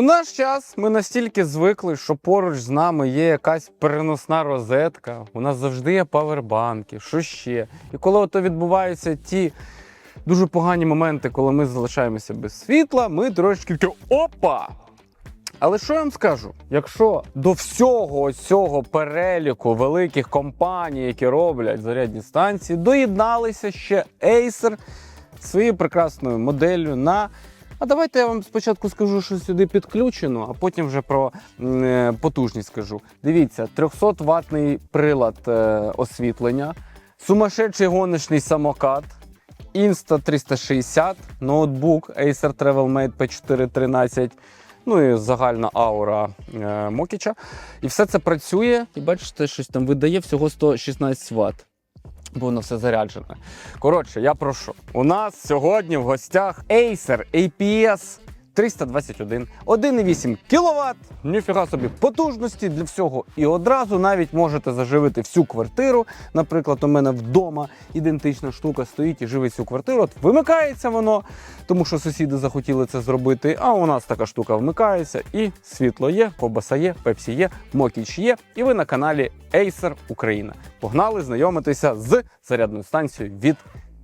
У наш час ми настільки звикли, що поруч з нами є якась переносна розетка, у нас завжди є павербанки, що ще. І коли ото відбуваються ті дуже погані моменти, коли ми залишаємося без світла, ми трошечки опа! Але що я вам скажу? Якщо до всього цього переліку великих компаній, які роблять зарядні станції, доєдналися ще Acer своєю прекрасною моделлю на. А давайте я вам спочатку скажу, що сюди підключено, а потім вже про е, потужність скажу. Дивіться, 300 ватний прилад е, освітлення, сумасшедший гоночний самокат, Insta 360, ноутбук Acer TravelMate P413, ну і загальна аура е, Мокіча. І все це працює, і бачите, щось там видає всього 116 Вт. Бо воно все заряджене. Коротше, я прошу. У нас сьогодні в гостях Acer APS 321, 1,8 кВт, ніфіга собі потужності для всього. І одразу навіть можете заживити всю квартиру. Наприклад, у мене вдома ідентична штука стоїть і живить всю квартиру. От вимикається воно, тому що сусіди захотіли це зробити. А у нас така штука вмикається, і світло є, ковбаса є, пепсі є, мокіч є. І ви на каналі Acer Україна. Погнали знайомитися з зарядною станцією від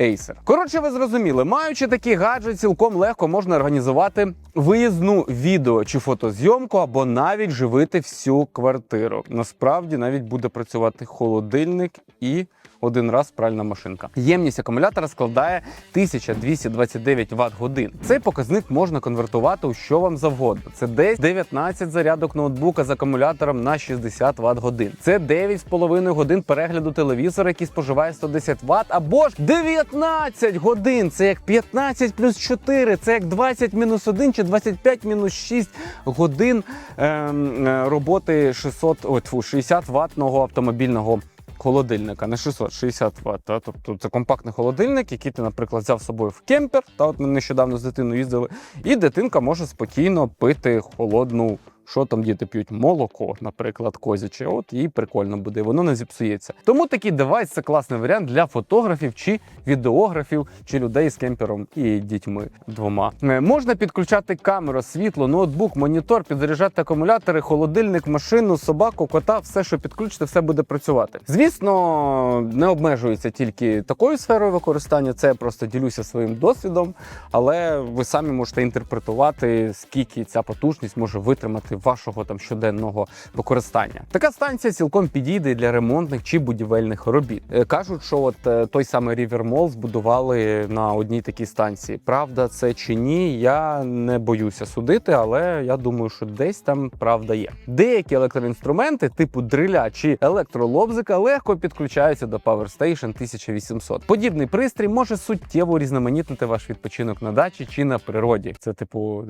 Acer. Коротше, ви зрозуміли, маючи такий гаджет, цілком легко можна організувати виїзну відео чи фотозйомку, або навіть живити всю квартиру. Насправді навіть буде працювати холодильник і один раз пральна машинка. Ємність акумулятора складає 1229 Вт годин. Цей показник можна конвертувати у що вам завгодно. Це десь 19 зарядок ноутбука з акумулятором на 60 Вт годин. Це 9,5 годин перегляду телевізора, який споживає 110 Вт, або ж 19 годин. Це як 15 плюс 4, це як 20 мінус 1 чи 25 мінус 6 годин ем, е, роботи 600, ой, тьфу, 60 ватного автомобільного холодильника, не 660 Вт. Та? Тобто це компактний холодильник, який ти, наприклад, взяв з собою в кемпер. Та от ми нещодавно з дитиною їздили, і дитинка може спокійно пити холодну. Що там діти п'ють? Молоко, наприклад, козяче. От їй прикольно буде, воно не зіпсується. Тому такий девайс це класний варіант для фотографів чи відеографів, чи людей з кемпером і дітьми двома. Е, Можна підключати камеру, світло, ноутбук, монітор, підзаряджати акумулятори, холодильник, машину, собаку, кота, все, що підключите, все буде працювати. Звісно, не обмежується тільки такою сферою використання. Це я просто ділюся своїм досвідом, але ви самі можете інтерпретувати, скільки ця потужність може витримати вашого там щоденного використання. Така станція цілком підійде для ремонтних чи будівельних робіт. Е, Кажуть, що от е, той самий Mall збудували на одній такій станції. Правда, це чи ні? Я не боюся судити, але я думаю, що десь там правда є. Деякі електроінструменти, типу дриля чи електролобзика, легко підключаються до Power Station 1800. Подібний пристрій може суттєво різноманітнити ваш відпочинок на дачі чи на природі. Це типу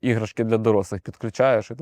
іграшки для дорослих підключаєш і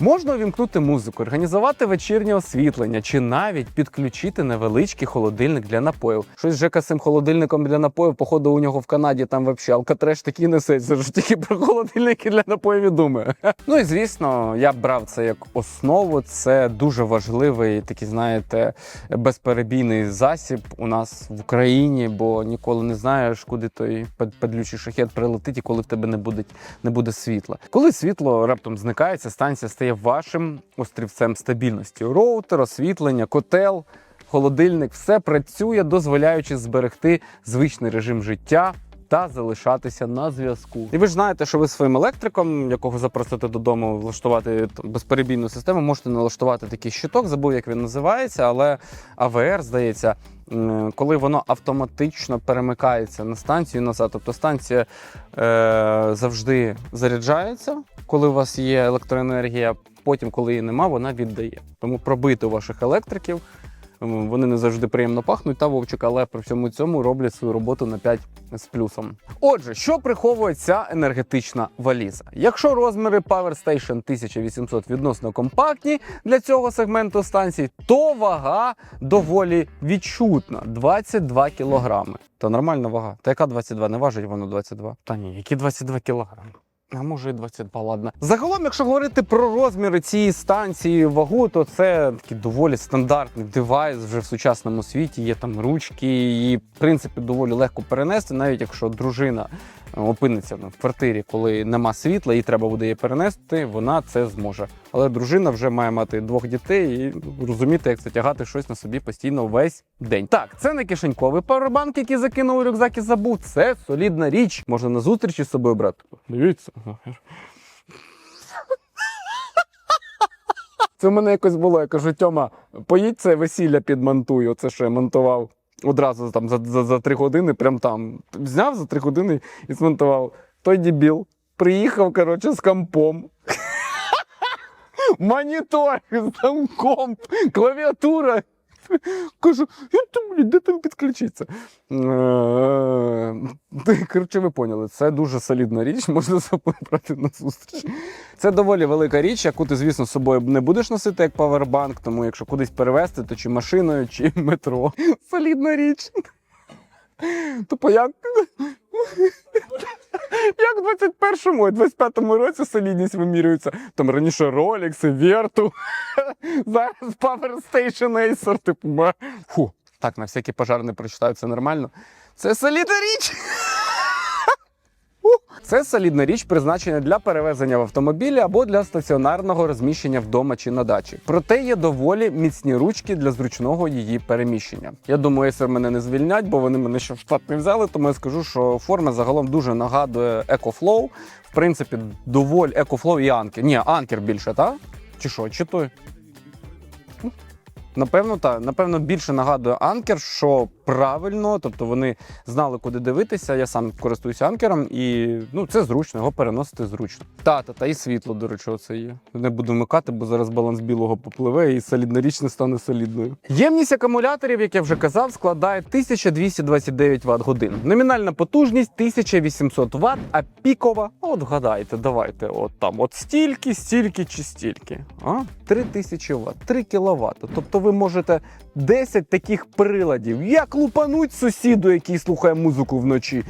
Можна увімкнути музику, організувати вечірнє освітлення чи навіть підключити невеличкий холодильник для напоїв. Щось Жека з цим холодильником для напоїв, походу, у нього в Канаді там вообще алкатреш такий несеться, що тільки про холодильники для напоїв і думає. Ну і звісно, я б брав це як основу. Це дуже важливий такий, знаєте, безперебійний засіб у нас в Україні, бо ніколи не знаєш, куди той падлючий шахет прилетить і коли в тебе не буде, не буде світла. Коли світло раптом зникає, ця станція стає вашим острівцем стабільності. Роутер, освітлення, котел. Холодильник все працює, дозволяючи зберегти звичний режим життя та залишатися на зв'язку. І ви ж знаєте, що ви своїм електриком, якого запросите додому, влаштувати безперебійну систему, можете налаштувати такий щиток, забув, як він називається, але АВР, здається, коли воно автоматично перемикається на станцію назад. Тобто станція е, завжди заряджається, коли у вас є електроенергія. Потім, коли її нема, вона віддає. Тому пробити ваших електриків. Вони не завжди приємно пахнуть та вовчик, але при всьому цьому роблять свою роботу на 5 з плюсом. Отже, що приховує ця енергетична валіза? Якщо розміри Power Station 1800 відносно компактні для цього сегменту станцій, то вага доволі відчутна 22 кілограми. Та нормальна вага. Та яка 22? Не важить воно 22? Та ні, які 22 кілограми? А може і 22, ладно. Загалом, якщо говорити про розміри цієї станції, вагу, то це такий доволі стандартний девайс вже в сучасному світі. Є там ручки, і в принципі доволі легко перенести, навіть якщо дружина опиниться в квартирі, коли нема світла, і треба буде її перенести, вона це зможе. Але дружина вже має мати двох дітей і розуміти, як це тягати щось на собі постійно весь день. Так, це не кишеньковий павербанк, який закинув у рюкзак і забув. Це солідна річ. Можна на зустрічі з собою брати. Дивіться. Це в мене якось було. Я кажу, Тьома, поїдь це весілля підмонтую. Це що я монтував одразу там за, за, за три години, прям там зняв за три години і змонтував. Той дебіл приїхав, коротше, з компом. Монітор, там комп, клавіатура. Кажу, де там підключитися? Е, Коротше, ви поняли, це дуже солідна річ, можна брати на зустріч. Це доволі велика річ, яку ти, звісно, з собою не будеш носити як павербанк, тому якщо кудись перевезти, то чи машиною, чи метро. Солідна річ. Тупо як. Як в 21-му і 25-му році солідність вимірюється. Там раніше Rolex, Верту, зараз Power Station Acer, типу. Фу. Так, на всякий пожар не прочитаю, це нормально. Це солідна річ. Це солідна річ, призначена для перевезення в автомобілі або для стаціонарного розміщення вдома чи на дачі. Проте є доволі міцні ручки для зручного її переміщення. Я думаю, Acer мене не звільнять, бо вони мене ще в штат не взяли. Тому я скажу, що форма загалом дуже нагадує EcoFlow. В принципі, доволі EcoFlow і Anker. Ні, Anker більше, так? Чи що? Чи той? Напевно, так. Напевно, більше нагадує анкер, що правильно, тобто вони знали, куди дивитися. Я сам користуюся анкером, і ну це зручно, його переносити зручно. Та, та, та і світло, до речі, оце є. Не буду вмикати, бо зараз баланс білого попливе, і солідна річ не стане солідною. Ємність акумуляторів, як я вже казав, складає 1229 Вт годин. Номінальна потужність 1800 Вт, а пікова, от вгадайте, давайте, от там, от стільки, стільки чи стільки. А? 3000 Вт, 3 кВт. Тобто ви можете 10 таких приладів, як лупануть сусіду, який слухає музику вночі.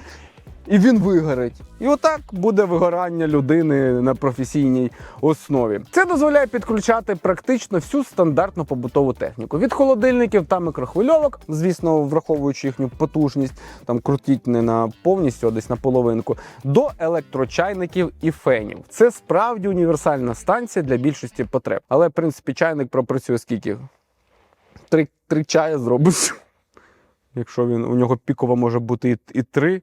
І він вигорить. І отак буде вигорання людини на професійній основі. Це дозволяє підключати практично всю стандартну побутову техніку від холодильників та мікрохвильовок, звісно, враховуючи їхню потужність, там крутіть не на повністю, а десь на половинку, до електрочайників і фенів. Це справді універсальна станція для більшості потреб. Але в принципі чайник пропрацює скільки? Три, три чая зробиш. Якщо він у нього пікова може бути і, і три.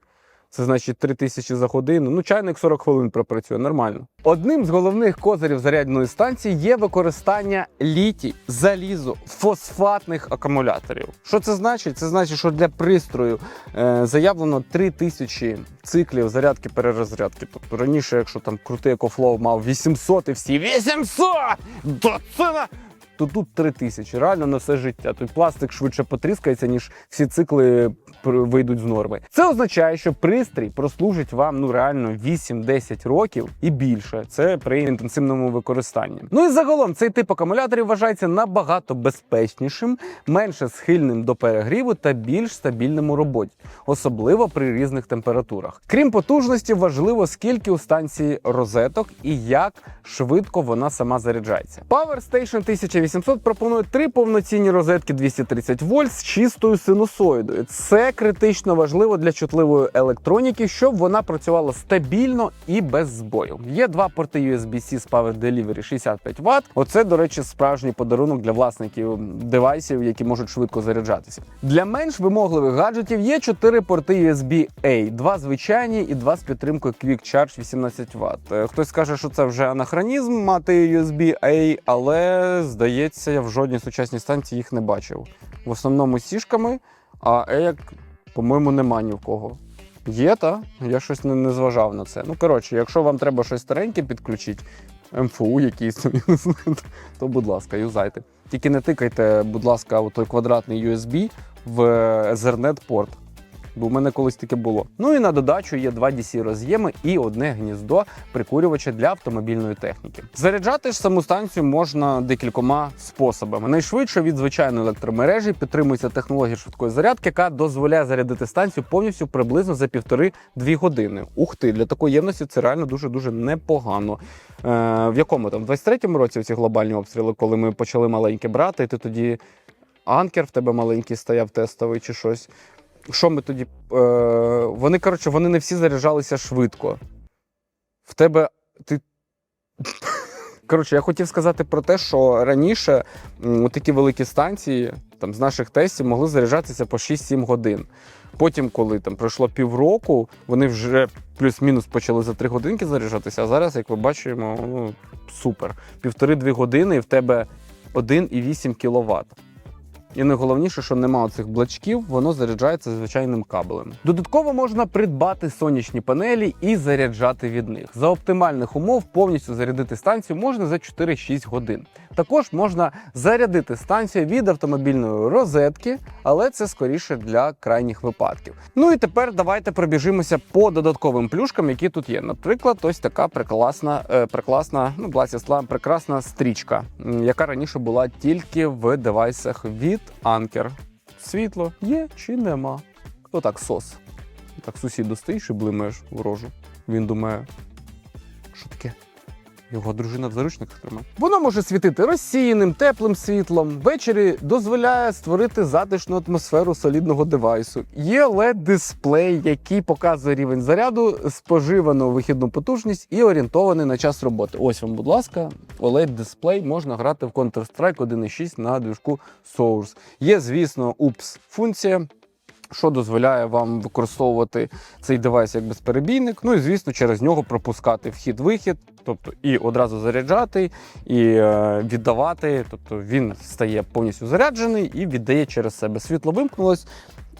Це значить 3 тисячі за годину. Ну, чайник 40 хвилин пропрацює нормально. Одним з головних козирів зарядної станції є використання літій, залізу, фосфатних акумуляторів. Що це значить? Це значить, що для пристрою е, заявлено 3 тисячі циклів зарядки перерозрядки. Тобто раніше, якщо там крутий екофлоу мав 800 і всі 800! То це то тут 3 тисячі. Реально на все життя. Тут пластик швидше потріскається, ніж всі цикли вийдуть з норми. Це означає, що пристрій прослужить вам ну реально 8-10 років і більше. Це при інтенсивному використанні. Ну і загалом цей тип акумуляторів вважається набагато безпечнішим, менше схильним до перегріву та більш стабільним у роботі, особливо при різних температурах. Крім потужності, важливо скільки у станції розеток і як швидко вона сама заряджається. Power Station 1800 пропонує три повноцінні розетки 230 вольт з чистою синусоїдою. Це критично важливо для чутливої електроніки, щоб вона працювала стабільно і без збою. Є два порти USB-C з Power Delivery 65 Вт. Оце, до речі, справжній подарунок для власників девайсів, які можуть швидко заряджатися. Для менш вимогливих гаджетів є чотири порти USB-A, два звичайні і два з підтримкою Quick Charge 18 Вт. Е, Хтось скаже, що це вже анахронізм мати USB-A, але здається, я в жодній сучасній станції їх не бачив. В основному з сішками, а A, по-моєму, нема ні в кого. Є, та я щось не, не зважав на це. Ну коротше, якщо вам треба щось стареньке підключити, МФУ якийсь, то будь ласка, юзайте. Тільки не тикайте, будь ласка, у той квадратний USB в Ethernet порт. Бо в мене колись таке було. Ну і на додачу є два DC роз'єми і одне гніздо прикурювача для автомобільної техніки. Заряджати ж саму станцію можна декількома способами. Найшвидше від звичайної електромережі підтримується технологія швидкої зарядки, яка дозволяє зарядити станцію повністю приблизно за півтори-дві години. Ух ти, для такої ємності це реально дуже дуже непогано. Е, в якому там в 23-му році ці глобальні обстріли, коли ми почали маленьке брати, і ти тоді анкер в тебе маленький стояв тестовий чи щось. Що ми тоді. Е, вони, коротше, вони не всі заряджалися швидко. В тебе. Ти... Коротше, я хотів сказати про те, що раніше м, такі великі станції там, з наших тестів могли заряджатися по 6-7 годин. Потім, коли там пройшло півроку, вони вже плюс-мінус почали за 3 годинки заряджатися, а зараз, як ми бачимо, ну, супер. Півтори-дві години і в тебе 1,8 кВт. І найголовніше, що нема оцих блачків, воно заряджається звичайним кабелем. Додатково можна придбати сонячні панелі і заряджати від них. За оптимальних умов повністю зарядити станцію можна за 4-6 годин. Також можна зарядити станцію від автомобільної розетки, але це скоріше для крайніх випадків. Ну і тепер давайте пробіжимося по додатковим плюшкам, які тут є. Наприклад, ось така прекрасна, е, прекрасна, ну прекрасна стрічка, яка раніше була тільки в девайсах від Anker. Світло є чи нема? Отак сос. Так сусіду стоїш і блимаєш в рожу. Він думає, що таке? Його дружина в заручниках тримає. Воно може світити розсіяним, теплим світлом. Ввечері дозволяє створити затишну атмосферу солідного девайсу. Є LED-дисплей, який показує рівень заряду, споживану вихідну потужність і орієнтований на час роботи. Ось вам, будь ласка, OLED-дисплей можна грати в Counter-Strike 1.6 на движку Source. Є, звісно, UPS функція що дозволяє вам використовувати цей девайс як безперебійник. Ну і звісно, через нього пропускати вхід-вихід, тобто і одразу заряджати, і е, віддавати. Тобто він стає повністю заряджений і віддає через себе. Світло вимкнулось.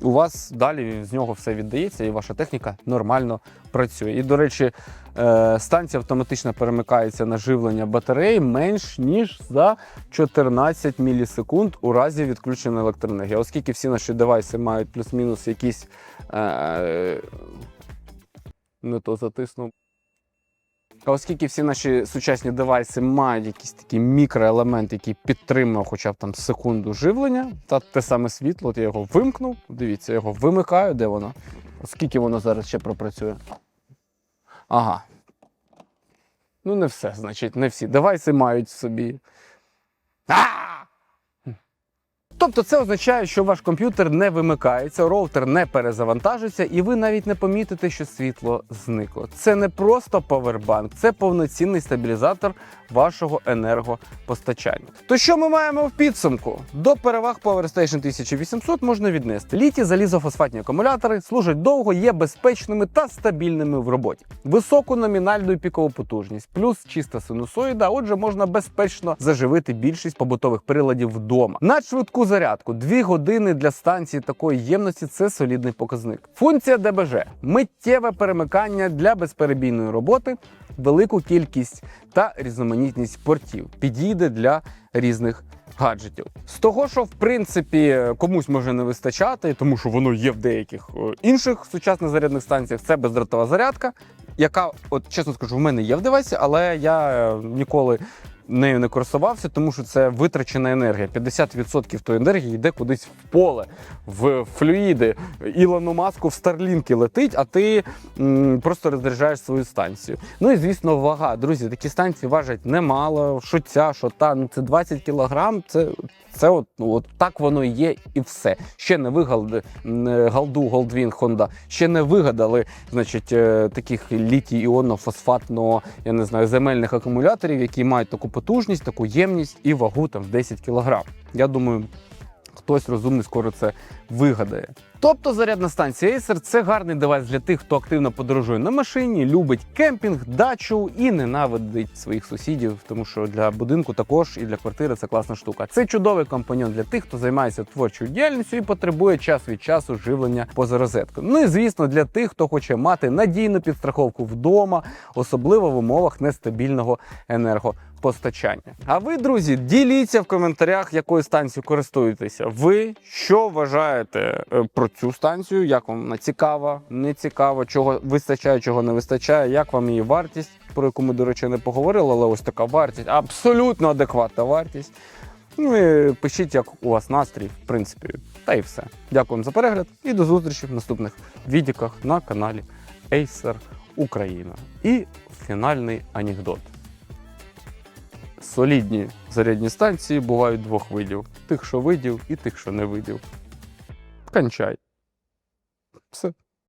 У вас далі з нього все віддається, і ваша техніка нормально працює. І, до речі, е, станція автоматично перемикається на живлення батареї менш ніж за 14 мілісекунд у разі відключення електроенергії. Оскільки всі наші девайси мають плюс-мінус якісь. Е, не то затиснув. А Оскільки всі наші сучасні девайси мають якийсь такий мікроелемент, який підтримує хоча б там секунду живлення, та те саме світло, от я його вимкнув. Дивіться, я його вимикаю, де воно? Оскільки воно зараз ще пропрацює. Ага. Ну, не все, значить, не всі. Девайси мають в собі. А! Тобто це означає, що ваш комп'ютер не вимикається, роутер не перезавантажиться, і ви навіть не помітите, що світло зникло. Це не просто павербанк, це повноцінний стабілізатор вашого енергопостачання. То що ми маємо в підсумку? До переваг PowerStation 1800 можна віднести. Літі залізофосфатні акумулятори служать довго, є безпечними та стабільними в роботі. Високу номінальну і пікову потужність, плюс чиста синусоїда. Отже, можна безпечно заживити більшість побутових приладів вдома. На швидку зарядку 2 години для станції такої ємності це солідний показник. Функція ДБЖ миттєве перемикання для безперебійної роботи, велику кількість та різноманітність портів підійде для різних. Гаджетів з того, що в принципі комусь може не вистачати, тому що воно є в деяких е, інших сучасних зарядних станціях. Це бездротова зарядка, яка, от чесно скажу, в мене є в девайсі, але я е, ніколи нею не користувався, тому що це витрачена енергія. 50% тої енергії йде кудись в поле, в флюїди. Ілону маску в Старлінки летить, а ти м, просто розряджаєш свою станцію. Ну і звісно, вага. Друзі, такі станції важать немало. Що ця, що та, ну це 20 кілограм. Це. Це от, ну, от так воно є, і все. Ще не вигадали галду Голдвін Хонда, ще не вигадали, значить, е, таких літій іонно фосфатно я не знаю, земельних акумуляторів, які мають таку потужність, таку ємність і вагу там в 10 кг. Я думаю, хтось розумний скоро це вигадає. Тобто зарядна станція Acer – це гарний девайс для тих, хто активно подорожує на машині, любить кемпінг, дачу і ненавидить своїх сусідів, тому що для будинку також і для квартири це класна штука. Це чудовий компаньон для тих, хто займається творчою діяльністю і потребує час від часу живлення поза розеткою. Ну і звісно, для тих, хто хоче мати надійну підстраховку вдома, особливо в умовах нестабільного енергопостачання. А ви, друзі, діліться в коментарях, якою станцією користуєтеся. Ви що вважаєте е, про цю станцію? Як вам вона цікава, не цікава, чого вистачає, чого не вистачає, як вам її вартість, про яку ми, до речі, не поговорили, але ось така вартість, абсолютно адекватна вартість. Ну і пишіть, як у вас настрій, в принципі, та й все. Дякую вам за перегляд і до зустрічі в наступних відеоках на каналі Acer Україна. І фінальний анекдот. Солідні зарядні станції бувають двох видів: тих, що видів, і тих, що не видів. Кончай. Все.